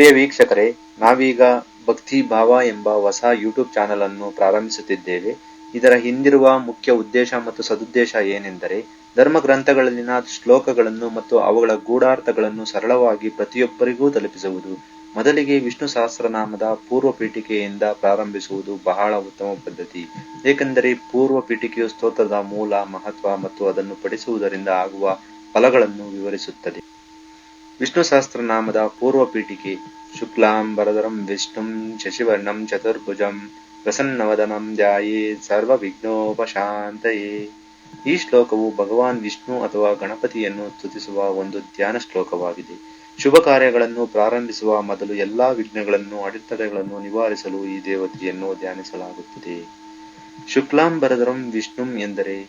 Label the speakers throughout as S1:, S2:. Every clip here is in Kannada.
S1: ಪ್ರಿಯ ವೀಕ್ಷಕರೇ, ನಾವೀಗ ಭಕ್ತಿ ಭಾವ ಎಂಬ ಹೊಸ ಯೂಟ್ಯೂಬ್ ಚಾನಲ್ ಅನ್ನು ಪ್ರಾರಂಭಿಸುತ್ತಿದ್ದೇವೆ. ಇದರ ಹಿಂದಿರುವ ಮುಖ್ಯ ಉದ್ದೇಶ ಮತ್ತು ಸದುದ್ದೇಶ ಏನೆಂದರೆ, ಧರ್ಮ ಗ್ರಂಥಗಳಲ್ಲಿನ ಶ್ಲೋಕಗಳನ್ನು ಮತ್ತು ಅವುಗಳ ಗೂಢಾರ್ಥಗಳನ್ನು ಸರಳವಾಗಿ ಪ್ರತಿಯೊಬ್ಬರಿಗೂ ತಲುಪಿಸುವುದು, ಮೊದಲಿಗೆ ವಿಷ್ಣು ಸಹಸ್ರನಾಮದ ಪೂರ್ವ ಪೀಠಿಕೆಯಿಂದ ಪ್ರಾರಂಭಿಸುವುದು ಬಹಳ ಉತ್ತಮ ಪದ್ಧತಿ. ಏಕೆಂದರೆ ಪೂರ್ವ ಪೀಠಿಕೆಯು ಸ್ತೋತ್ರದ ಮೂಲ ಮಹತ್ವ ಮತ್ತು ಅದನ್ನು ಪಡಿಸುವುದರಿಂದ ಆಗುವ ಫಲಗಳನ್ನು ವಿವರಿಸುತ್ತದೆ. ವಿಷ್ಣು ಸಹಸ್ರನಾಮದ ಪೂರ್ವ ಪೀಠಿಕೆ ಶುಕ್ಲಾಂಬರಧರಂ ವಿಷ್ಣುಂ ಶಶಿವರ್ಣಂ ಚತುರ್ಭುಜಂ ಪ್ರಸನ್ನವದನಂ ಸರ್ವ ವಿಘ್ನೋಪಶಾಂತಯೇ ಈ ಶ್ಲೋಕವು ಭಗವಾನ್ ವಿಷ್ಣು ಅಥವಾ ಗಣಪತಿಯನ್ನು ಸ್ತುತಿಸುವ ಒಂದು ಧ್ಯಾನ ಶ್ಲೋಕವಾಗಿದೆ. ಶುಭ ಕಾರ್ಯಗಳನ್ನು ಪ್ರಾರಂಭಿಸುವ ಮೊದಲು ಎಲ್ಲಾ ವಿಘ್ನಗಳನ್ನು, ಅಡೆತಡೆಗಳನ್ನು ನಿವಾರಿಸಲು ಈ ದೇವತೆಯನ್ನು ಧ್ಯಾನಿಸಲಾಗುತ್ತದೆ. ಶುಕ್ಲಾಂಬರದರಂ ವಿಷ್ಣುಂ ಎಂದರೆ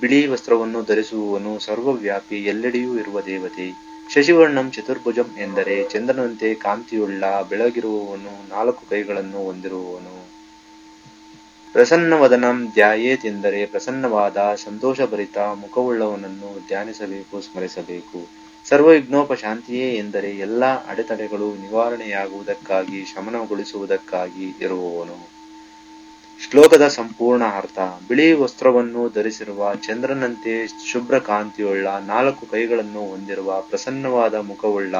S1: ಬಿಳಿ ವಸ್ತ್ರವನ್ನು ಧರಿಸುವವನು ಸರ್ವವ್ಯಾಪಿ, ಎಲ್ಲೆಡೆಯೂ ಇರುವ ದೇವತೆ. ಶಶಿವರ್ಣಂ ಚತುರ್ಭುಜಂ ಎಂದರೆ ಚಂದ್ರನಂತೆ ಕಾಂತಿಯುಳ್ಳ ಬೆಳಗಿರುವವನು ನಾಲ್ಕು ಕೈಗಳನ್ನು ಹೊಂದಿರುವವನು. ಪ್ರಸನ್ನವದನಂ ಧ್ಯಾಯೇತ್ ಎಂದರೆ ಪ್ರಸನ್ನವಾದ, ಸಂತೋಷಭರಿತ, ಮುಖವುಳ್ಳವನನ್ನು ಧ್ಯಾನಿಸಬೇಕು, ಸ್ಮರಿಸಬೇಕು. ಸರ್ವವಿಘ್ನೋಪಶಾಂತಿಯೇ ಎಂದರೆ ಎಲ್ಲ ಅಡೆತಡೆಗಳು ನಿವಾರಣೆಯಾಗುವುದಕ್ಕಾಗಿ, ಶಮನಗೊಳಿಸುವುದಕ್ಕಾಗಿ ಇರುವವನು. ಶ್ಲೋಕದ ಸಂಪೂರ್ಣ ಅರ್ಥ. ಬಿಳಿ ವಸ್ತ್ರವನ್ನು ಧರಿಸಿರುವ ಚಂದ್ರನಂತೆ ಶುಭ್ರ ಕಾಂತಿಯುಳ್ಳ ನಾಲ್ಕು ಕೈಗಳನ್ನು ಹೊಂದಿರುವ ಪ್ರಸನ್ನವಾದ ಮುಖವುಳ್ಳ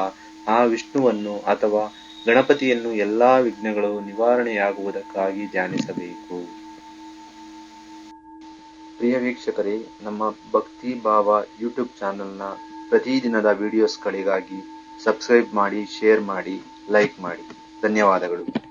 S1: ಆ ವಿಷ್ಣುವನ್ನು ಅಥವಾ ಗಣಪತಿಯನ್ನು ಎಲ್ಲಾ ವಿಘ್ನಗಳು ನಿವಾರಣೆಯಾಗುವುದಕ್ಕಾಗಿ ಧ್ಯಾನಿಸಬೇಕು. ಪ್ರಿಯ ವೀಕ್ಷಕರೇ, ನಮ್ಮ ಭಕ್ತಿ ಭಾವ ಯೂಟ್ಯೂಬ್ ಚಾನೆಲ್ನ ಪ್ರತಿದಿನದ ವಿಡಿಯೋಸ್ಗಳಿಗಾಗಿ ಸಬ್ಸ್ಕ್ರೈಬ್ ಮಾಡಿ, ಶೇರ್ ಮಾಡಿ, ಲೈಕ್ ಮಾಡಿ. ಧನ್ಯವಾದಗಳು.